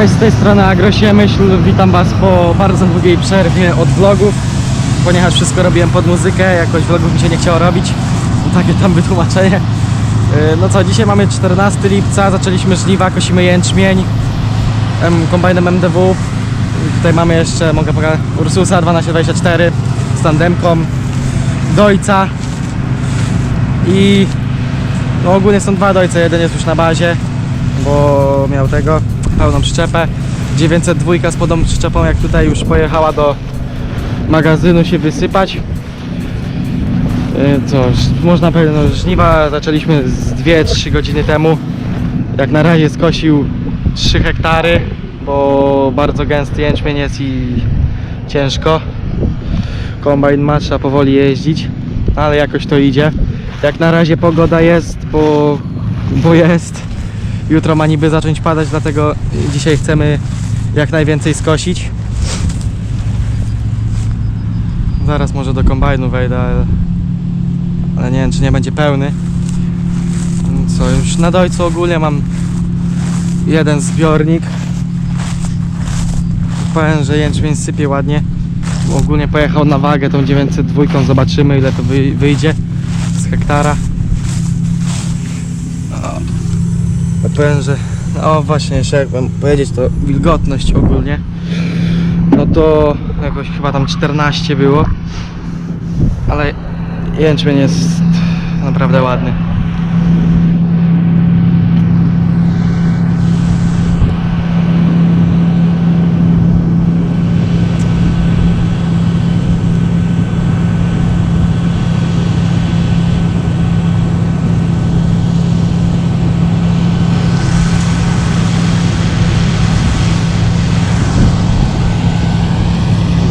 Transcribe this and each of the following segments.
Cześć, z tej strony Agrosiemyśl. Witam Was po bardzo długiej przerwie od vlogów. Ponieważ wszystko robiłem pod muzykę, jakoś vlogów mi się nie chciało robić. Takie tam wytłumaczenie. Yy, No co, dzisiaj mamy 14 lipca, zaczęliśmy żniwa, kosimy jęczmień em, kombajnem MDW. Tutaj mamy jeszcze, mogę pokazać, Ursusa 1224 z tandemką, Dojca i no ogólnie są dwa dojce, jeden jest już na bazie, bo miał tego, pełną przyczepę. 902 z podobną przyczepą, jak tutaj już pojechała do magazynu się wysypać. Yy, Co, ż- można powiedzieć, no, żniwa zaczęliśmy z 2-3 godziny temu. Jak na razie skosił 3 hektary, bo bardzo gęsty jęczmień jest i ciężko. Kombajn ma, trzeba powoli jeździć, ale jakoś to idzie. Jak na razie pogoda jest, bo, bo jest. Jutro ma niby zacząć padać, dlatego dzisiaj chcemy jak najwięcej skosić. Zaraz może do kombajnu wejdę, ale, ale nie wiem czy nie będzie pełny. Co, już na dojcu ogólnie mam jeden zbiornik. Powiem, że jęczmień sypie ładnie. Ogólnie pojechał na wagę tą 902, zobaczymy ile to wy- wyjdzie z hektara. O, powiem, że o właśnie jeszcze jakbym powiedzieć to wilgotność ogólnie no to jakoś chyba tam 14 było ale jęczmień jest naprawdę ładny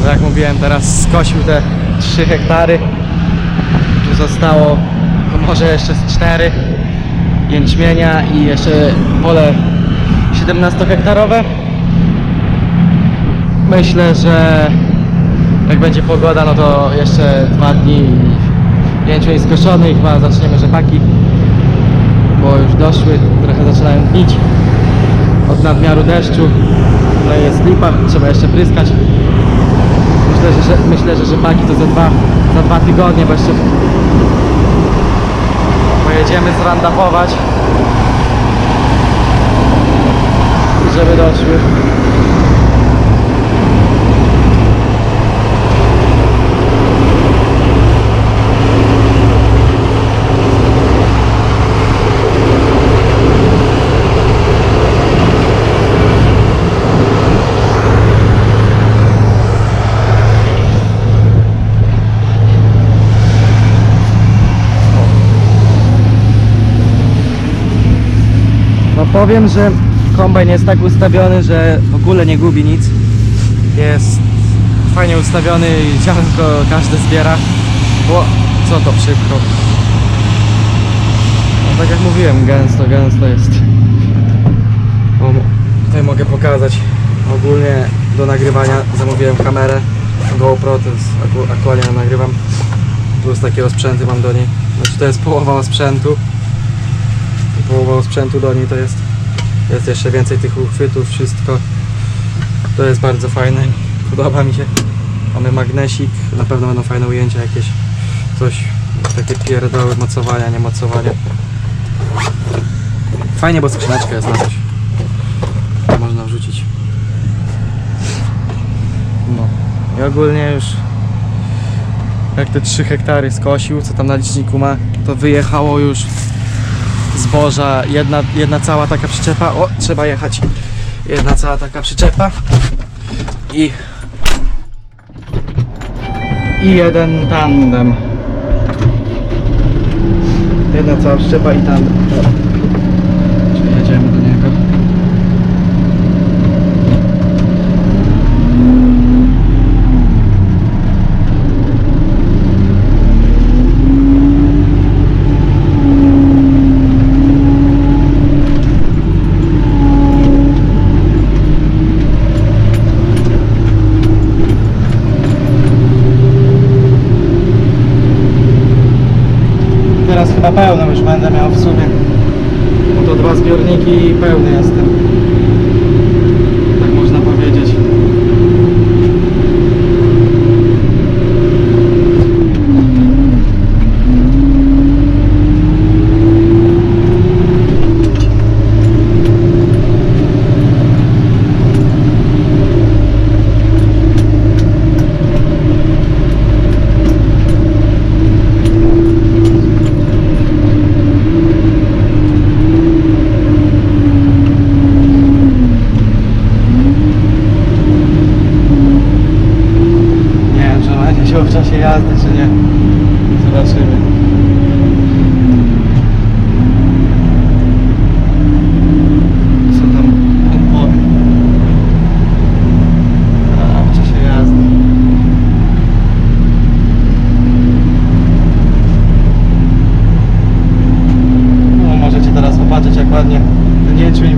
No jak mówiłem, teraz skosił te 3 hektary. Tu zostało może jeszcze z 4 jęczmienia i jeszcze pole 17-hektarowe. Myślę, że jak będzie pogoda, no to jeszcze dwa dni jęczmień skoszony i chyba zaczniemy rzepaki, bo już doszły, trochę zaczynają gnić od nadmiaru deszczu. No jest lipa, trzeba jeszcze pryskać. Myślę, że, myślę, że rzepaki to za dwa, za dwa tygodnie, bo jeszcze pojedziemy zrandapować, żeby doszły. No powiem, że kombajn jest tak ustawiony, że w ogóle nie gubi nic. Jest fajnie ustawiony i ziarnko każdy zbiera. Bo co to przykro. No tak jak mówiłem, gęsto, gęsto jest. O, tutaj mogę pokazać. Ogólnie do nagrywania zamówiłem kamerę GoPro, to jest aktualnie nagrywam. Plus takiego sprzętu mam do niej. Znaczy to jest połowa sprzętu połowa sprzętu do niej to jest. Jest jeszcze więcej tych uchwytów, wszystko. To jest bardzo fajne. Podoba mi się. Mamy magnesik, na pewno będą fajne ujęcia jakieś. Coś, takie pierdoły, mocowania, nie mocowania. Fajnie, bo skrzyneczka jest na coś. Można wrzucić. No. I ogólnie już jak te 3 hektary skosił, co tam na liczniku ma, to wyjechało już zboża, jedna, jedna cała taka przyczepa, o, trzeba jechać, jedna cała taka przyczepa i i jeden tandem. Jedna cała przyczepa i tandem. Czyli jedziemy do niego. Teraz chyba pełną już będę miał w sumie. To dwa zbiorniki i pełny jestem.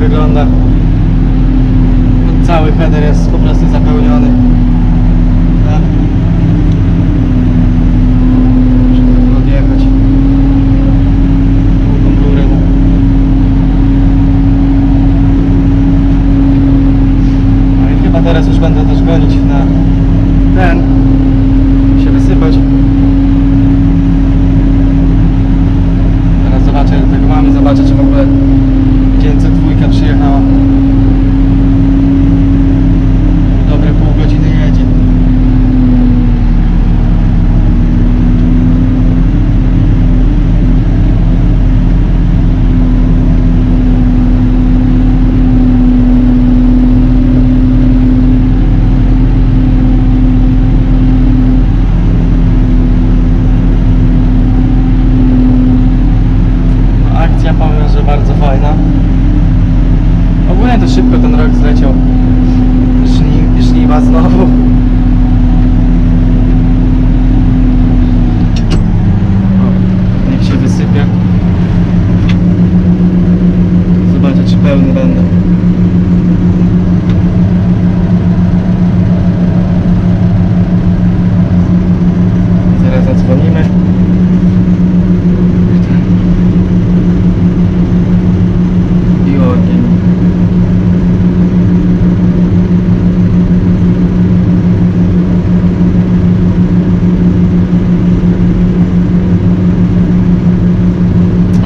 wygląda. Cały header jest po prostu zapełniony. Tak. Muszę tylko odjechać. Drugą górę. No i chyba teraz już będę też gonić na ten. Się wysypać. Teraz zobaczę ile tego mamy, zobaczę czy w ogóle 902 przyjechała. Dobre pół godziny jedzie. No, akcja powiem, że bardzo fajna. Ogólnie to szybko ten rok zleciał. Żni, żniwa znowu. O, niech się wysypie. Zobaczę czy pełny będę. Zaraz zadzwonimy. I ogień.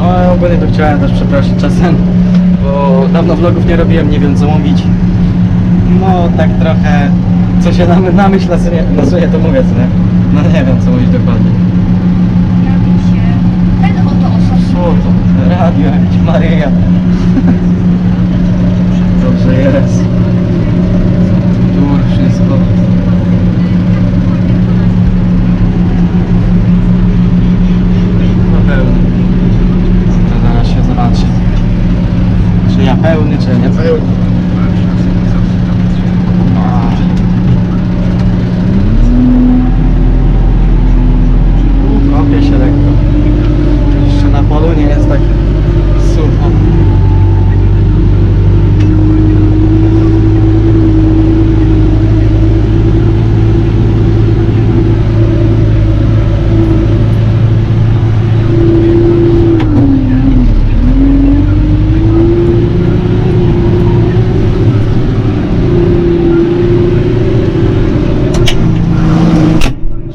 O, ogólnie to chciałem też przeprosić czasem, bo dawno vlogów nie robiłem, nie wiem co mówić. No tak trochę, co się na, na myśl nasunie, nasunie to mówię, co nie? No nie wiem co mówić dokładnie. Pojawił się ten oto? Radio Maryja. Dobrze jest. Tur, wszystko. No pełny. To zaraz się zobaczy. Czy ja pełny, czy nie pełny. A. U, Kopię się lekko. Jeszcze na polu nie jest tak sucho.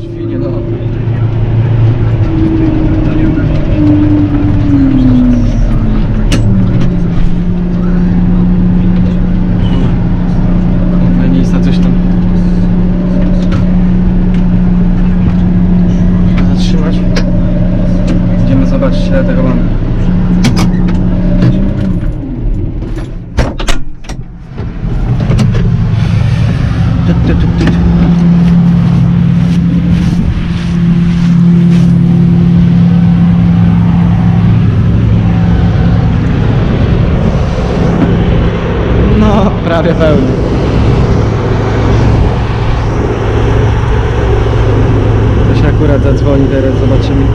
Świnie no. Fajniejsza coś tam. Muszę Zatrzymać. Idziemy zobaczyć ile tego mamy. Tut, tut, tut, tut. No, prawie pełny. To się akurat zadzwoni teraz, zobaczymy.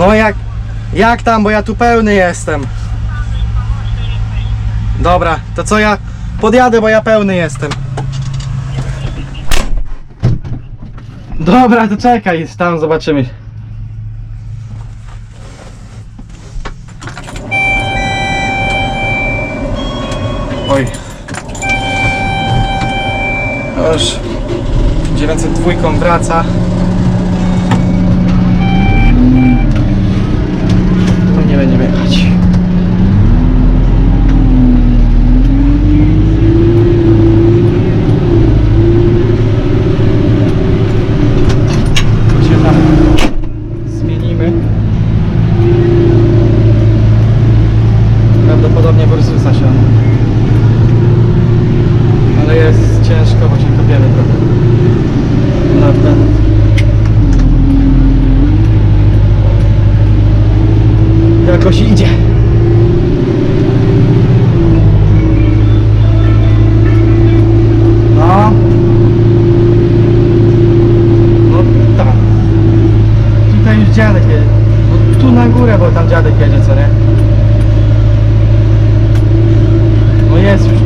No jak, jak tam, bo ja tu pełny jestem. Dobra, to co ja podjadę, bo ja pełny jestem. Dobra, to czekaj, tam zobaczymy. Oj. Już 902 wraca. Ursusa się Ale jest ciężko, bo się kopiemy trochę. Naprawdę. Jakoś idzie. No. No tak. Tutaj już dziadek jedzie. No, tu na górę, bo tam dziadek jedzie, co nie? Yes,